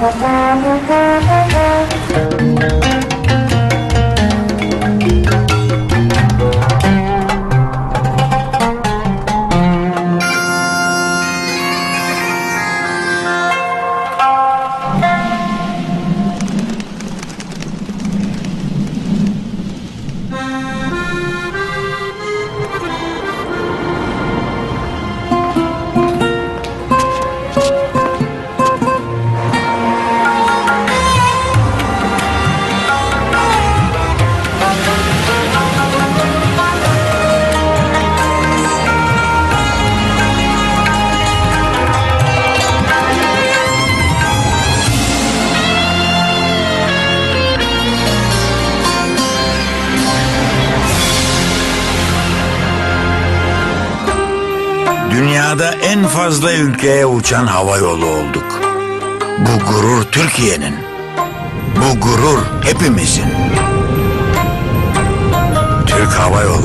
Thank you. Dünyada en fazla ülkeye uçan hava yolu olduk. Bu gurur Türkiye'nin. Bu gurur hepimizin. Türk Hava Yolları.